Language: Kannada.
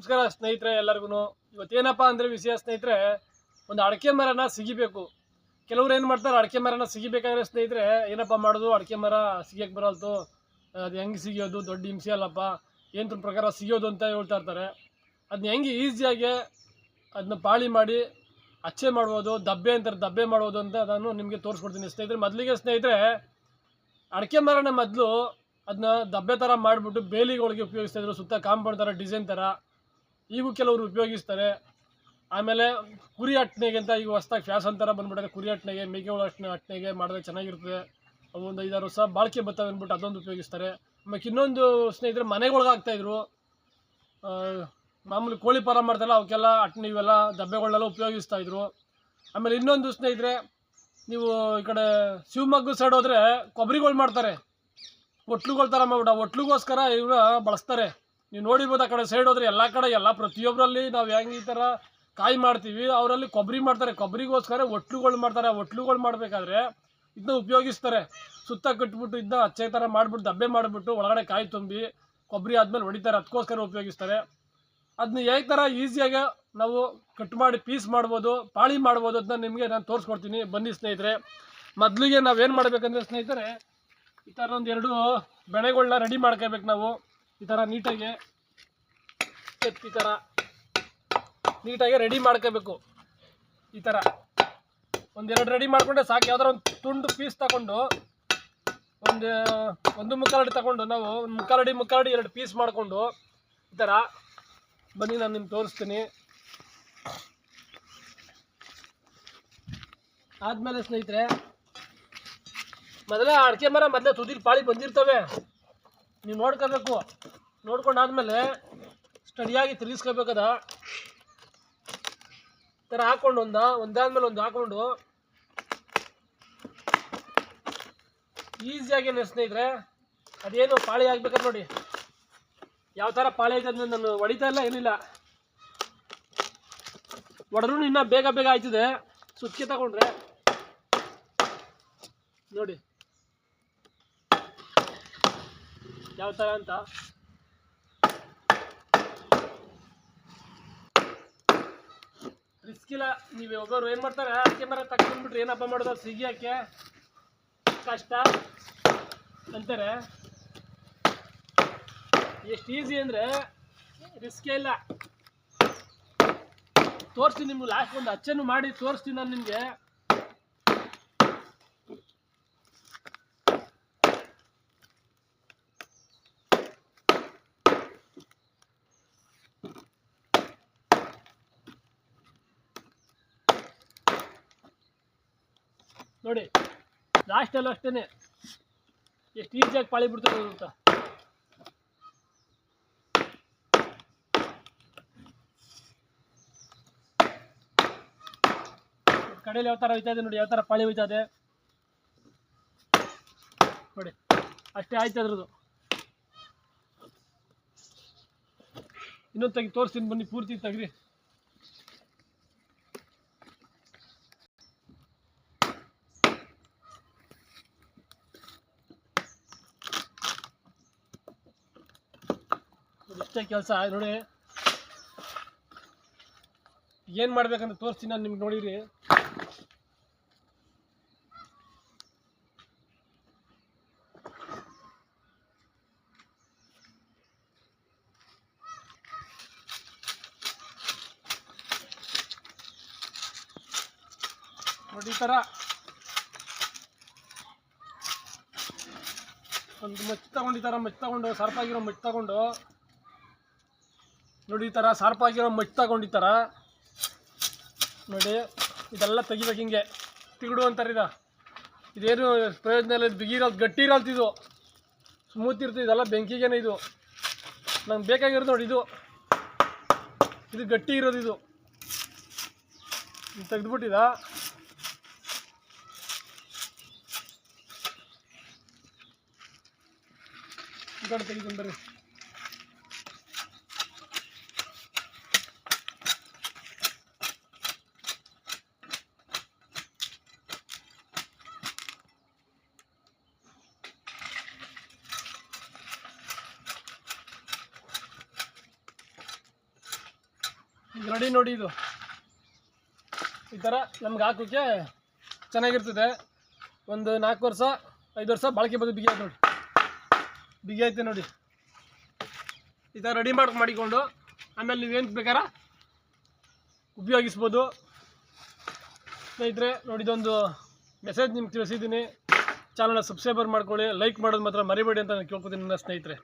ನಮಸ್ಕಾರ ಸ್ನೇಹಿತರೆ ಎಲ್ಲರಿಗೂ. ಇವತ್ತೇನಪ್ಪ ಅಂದರೆ ವಿಷಯ ಸ್ನೇಹಿತರೆ, ಒಂದು ಅಡಿಕೆ ಮರನ ಸಿಗಿಬೇಕು. ಕೆಲವ್ರು ಏನು ಮಾಡ್ತಾರೆ, ಅಡಿಕೆ ಮರನ ಸಿಗಿಬೇಕಾದ್ರೆ ಸ್ನೇಹಿತರೆ, ಏನಪ್ಪ ಮಾಡೋದು, ಅಡಿಕೆ ಮರ ಸಿಗೋಕ್ಕೆ ಬರಲ್ತು, ಅದು ಹೆಂಗೆ ಸಿಗೋದು ದೊಡ್ಡ ಹಿಂಸೆ ಅಲ್ಲಪ್ಪ, ಏನು ಪ್ರಕಾರ ಸಿಗೋದು ಅಂತ ಹೇಳ್ತಾ ಇರ್ತಾರೆ. ಅದನ್ನ ಹೆಂಗೆ ಈಸಿಯಾಗಿ ಅದನ್ನ ಪಾಳಿ ಮಾಡಿ, ಅಚ್ಚೆ ಮಾಡ್ಬೋದು, ದಬ್ಬೆ ಅಂತಾರೆ, ದಬ್ಬೆ ಮಾಡ್ಬೋದು ಅಂತ ನಾನು ನಿಮಗೆ ತೋರಿಸ್ಕೊಡ್ತೀನಿ ಸ್ನೇಹಿತರೆ. ಮೊದಲಿಗೆ ಸ್ನೇಹಿತರೆ, ಅಡಿಕೆ ಮರನ ಮೊದಲು ಅದನ್ನ ದಬ್ಬೆ ಥರ ಮಾಡಿಬಿಟ್ಟು ಬೇಲಿಗಳಿಗೆ ಉಪಯೋಗಿಸ್ತಾ ಇದ್ರು, ಸುತ್ತ ಕಾಂಪೌಂಡ್ ಥರ ಡಿಸೈನ್ ಥರ ಈಗೂ ಕೆಲವರು ಉಪಯೋಗಿಸ್ತಾರೆ. ಆಮೇಲೆ ಕುರಿ ಅಟ್ನೆಗೆ ಅಂತ ಈಗ ಹೊಸ್ದಾಗಿ ಫ್ಯಾಷನ್ ಥರ ಬಂದ್ಬಿಟ್ಟಾರೆ ಕುರಿ ಅಟ್ನೆಗೆ ಮೇಕೆಹುಳು ಅಟ್ನೆ ಅಟ್ನೆಗೆ ಮಾಡಿದ್ರೆ ಚೆನ್ನಾಗಿರ್ತದೆ ಅವು ಒಂದು ಐದಾರು ವರ್ಷ ಬಾಳಿಕೆ ಬರ್ತವೆ ಅಂದ್ಬಿಟ್ಟು ಅದೊಂದು ಉಪಯೋಗಿಸ್ತಾರೆ. ಆಮೇಲೆ ಇನ್ನೊಂದು ಸ್ನೇಹಿತರೆ ಮನೆಗಳ್ಗೆ ಹಾಕ್ತಾಯಿದ್ರು ಮಾಮೂಲಿ ಕೋಳಿ ಫಾರಂ ಮಾಡ್ತಾರಲ್ಲ, ಅವಕ್ಕೆಲ್ಲ ಅಟ್ನೆ ಇವೆಲ್ಲ ಡಬ್ಬೆಗಳನ್ನೆಲ್ಲ ಉಪಯೋಗಿಸ್ತಾ ಇದ್ರು. ಆಮೇಲೆ ಇನ್ನೊಂದು ಸ್ನೇಹಿತರೆ, ನೀವು ಈ ಕಡೆ ಶಿವಮೊಗ್ಗ ಸೈಡ್ ಹೋದರೆ ಕೊಬ್ಬರಿಗಳು ಮಾಡ್ತಾರೆ. ಒಟ್ಲುಗಳ ಥರ ಮಾಡ್ಬಿಟ್ಟು. ಆ ಒಟ್ಲುಗೋಸ್ಕರ ಇವ್ರ ಬಳಸ್ತಾರೆ. ನೀವು ನೋಡಿರ್ಬೋದು ಆ ಕಡೆ ಸೈಡ್ ಹೋದ್ರೆ ಎಲ್ಲ ಕಡೆ, ಎಲ್ಲ ಪ್ರತಿಯೊಬ್ಬರಲ್ಲಿ ನಾವು ಹೆಂಗೆ ಈ ಥರ ಕಾಯಿ ಮಾಡ್ತೀವಿ, ಅವರಲ್ಲಿ ಕೊಬ್ಬರಿ ಮಾಡ್ತಾರೆ. ಕೊಬ್ಬರಿಗೋಸ್ಕರ ಒಟ್ಲುಗಳು ಮಾಡ್ತಾರೆ. ಒಟ್ಲುಗಳು ಮಾಡಬೇಕಾದ್ರೆ ಇದನ್ನ ಉಪಯೋಗಿಸ್ತಾರೆ. ಸುತ್ತ ಕಟ್ಬಿಟ್ಟು ಇದನ್ನ ಅಚ್ಚೆ ಥರ ಮಾಡಿಬಿಟ್ಟು, ದಬ್ಬೆ ಮಾಡಿಬಿಟ್ಟು ಒಳಗಡೆ ಕಾಯಿ ತುಂಬಿ ಕೊಬ್ಬರಿ ಆದಮೇಲೆ ಹೊಡಿತಾರೆ. ಅದಕ್ಕೋಸ್ಕರ ಉಪಯೋಗಿಸ್ತಾರೆ. ಅದನ್ನ ಹೇಗೆ ಥರ ಈಸಿಯಾಗಿ ನಾವು ಕಟ್ ಮಾಡಿ ಪೀಸ್ ಮಾಡ್ಬೋದು, ಪಾಳಿ ಮಾಡ್ಬೋದು ಅದನ್ನ ನಿಮಗೆ ನಾನು ತೋರಿಸ್ಕೊಡ್ತೀನಿ. ಬನ್ನಿ ಸ್ನೇಹಿತರೆ. ಮೊದಲಿಗೆ ನಾವೇನು ಮಾಡಬೇಕಂದ್ರೆ ಸ್ನೇಹಿತರೆ, ಈ ಥರ ಒಂದು ಎರಡು ಬೆಳೆಗಳನ್ನ ರೆಡಿ ಮಾಡ್ಕೋಬೇಕು ನಾವು. ಈ ಥರ ನೀಟಾಗಿ ಎತ್ತಿ ಈ ಥರ ನೀಟಾಗಿ ರೆಡಿ ಮಾಡ್ಕೋಬೇಕು. ಈ ಥರ ಒಂದೆರಡು ರೆಡಿ ಮಾಡಿಕೊಂಡ್ರೆ ಸಾಕು. ಯಾವ್ದಾರು ಒಂದು ತುಂಡು ಪೀಸ್ ತಗೊಂಡು, ಒಂದು ಒಂದು ಮುಕ್ಕಾಲಡಿ ತಗೊಂಡು ನಾವು ಒಂದು ಮುಕ್ಕಾಲಡಿ ಮುಕ್ಕಾಲಡಿ ಎರಡು ಪೀಸ್ ಮಾಡಿಕೊಂಡು ಈ ಥರ ಬನ್ನಿ, ನಾನು ನಿಮ್ಗೆ ತೋರಿಸ್ತೀನಿ. ಆದಮೇಲೆ ಸ್ನೇಹಿತರೆ, ಮೊದಲೇ ಅಡಿಕೆ ಮರ ಮೊದಲೇ ತುದಿಲಿ ಪಾಳಿ ಬಂದಿರ್ತವೆ. ನೀವು ನೋಡ್ಕೋಬೇಕು. ನೋಡ್ಕೊಂಡಾದ್ಮೇಲೆ ಸ್ಟಡಿಯಾಗಿ ತಿರುಗಿಸ್ಕೋಬೇಕದ ಥರ ಹಾಕ್ಕೊಂಡು ಒಂದ, ಒಂದಾದ್ಮೇಲೆ ಒಂದು ಹಾಕ್ಕೊಂಡು ಈಸಿಯಾಗಿ ಸ್ನೇಹಿತರೆ, ಅದೇನು ಪಾಳಿ ಆಗ್ಬೇಕಾದ್ರೆ ನೋಡಿ. ಯಾವ ಥರ ಪಾಳಿ ಆಯ್ತದ ನಾನು ಹೊಡಿತಾ ಇಲ್ಲ, ಏನಿಲ್ಲ. ಹೊಡೆದ್ರು ಇನ್ನೂ ಬೇಗ ಬೇಗ ಆಯ್ತದೆ. ಸುತ್ತಿಗೆ ತಗೊಂಡ್ರೆ. ನೋಡಿ. ಯಾವ ಥರ ಅಂತ. ರಿಸ್ಕ್ ಇಲ್ಲ ನೀವು ಒಬ್ಬರು ಏನು ಮಾಡ್ತಾರೆ? ಅಡಿಕೆ ಮರ ತಗೊಂಡ್ಬಿಟ್ರೆ ಏನಪ್ಪ ಮಾಡೋದು? ಸಿಗಿಯೋಕ್ಕೆ ಕಷ್ಟ. ಅಂತಾರೆ. ಎಷ್ಟು ಈಸಿ ಅಂದರೆ ರಿಸ್ಕೇ ಇಲ್ಲ. ತೋರಿಸ್ತೀನಿ ನಿಮ್ಗೆ ಲಾಸ್ಟ್ ಒಂದು ಅಚ್ಚನ್ನು ಮಾಡಿ ತೋರಿಸ್ತೀನಿ ನಾನು ನಿಮಗೆ. ನೋಡಿ ಲಾಸ್ಟಲ್ಲೂ ಅಷ್ಟೇ ಎಷ್ಟು ಈಸಿಯಾಗಿ ಪಾಳಿ ಬಿಡ್ತದೆ ಅಂತ. ಕಡೆಯಲ್ಲಿ ಯಾವ ಥರ ಇದೆ ನೋಡಿ, ಯಾವ ಥರ ಪಾಳಿ ಇದೆ. ನೋಡಿ, ಅಷ್ಟೇ ಆಯ್ತು ಅದ್ರದ್ದು. ಇನ್ನೊಂದು ತೆಗಿ ತೋರಿಸ್ತೀನಿ ಬನ್ನಿ, ಪೂರ್ತಿ ತೆಗ್ರಿ ಕೆಲಸ. ನೋಡಿ. ಏನು ಮಾಡ್ಬೇಕಂತ ತೋರಿಸ್ತೀನಿ ನಾನು ನಿಮ್ಗೆ ನೋಡಿರಿ. ನೋಡಿ ಈ ಥರ ಒಂದು ಮಚ್ಚಿ ತಗೊಂಡು ಈ ಮಚ್ಚಿ ತಗೊಂಡು, ಸರ್ಪಾಗಿರೋ ಮಚ್ಚಿ ತಗೊಂಡು. ನೋಡಿ, ಈ ಥರ ಸಾರ್ಪಾಗಿರೋ ಮಚ್ಚು ಈ ಥರ ನೋಡಿ, ಇದೆಲ್ಲ ತೆಗಿಬೇಕು ಹಿಂಗೆ. ತಿಗಡು ಅಂತಾರೆ ಇದು. ಇದೇನು ಪ್ರಯೋಜನ ಇಲ್ಲ, ಬಿಗಿರೋದು, ಗಟ್ಟಿ ಇರೋದು ಇದು. ಸ್ಮೂತ್ ಇರ್ತದೆ, ಇದೆಲ್ಲ ಬೆಂಕಿಗೇನೆ ಇದು. ನಂಗೆ ಬೇಕಾಗಿರೋದು ನೋಡಿ, ಇದು. ಇದು ಗಟ್ಟಿ ಇರೋದು ಇದು ತೆಗೆದ್ಬಿಟ್ಟಿದ. ಈ ಕಡೆ ತೆಗಿತೀನಿ ಬರ್ರಿ. ಈಗ ರೆಡಿ ನೋಡಿ ಇದು. ಈ ಥರ ನಮ್ಗೆ ಹಾಕೋಕ್ಕೆ ಚೆನ್ನಾಗಿರ್ತದೆ. ಒಂದು ನಾಲ್ಕು ವರ್ಷ, ಐದು ವರ್ಷ ಬಾಳಿಕೆ ಬಂದು ಬಿಗಿ ಆಯ್ತು ನೋಡಿ. ಬಿಗಿ ಐತೆ ನೋಡಿ. ಈ ಥರ ರೆಡಿ ಮಾಡಿ ಮಾಡಿಕೊಂಡು ಆಮೇಲೆ ಏನು ಬೇಕಾರ ಉಪಯೋಗಿಸ್ಬೋದು. ಸ್ನೇಹಿತರೆ ನೋಡಿ ಇದೊಂದು ಮೆಸೇಜ್ ನಿಮ್ಗೆ ತಿಳಿಸಿದ್ದೀನಿ. ಚಾನಲ್ನ ಸಬ್ಸ್ಕ್ರೈಬರ್ ಮಾಡ್ಕೊಳ್ಳಿ ಲೈಕ್ ಮಾಡೋದು ಮಾತ್ರ ಮರಿಬೇಡಿ ಅಂತ ನಾನು ಕೇಳ್ಕೊತೀನಿ ನನ್ನ ಸ್ನೇಹಿತರೆ.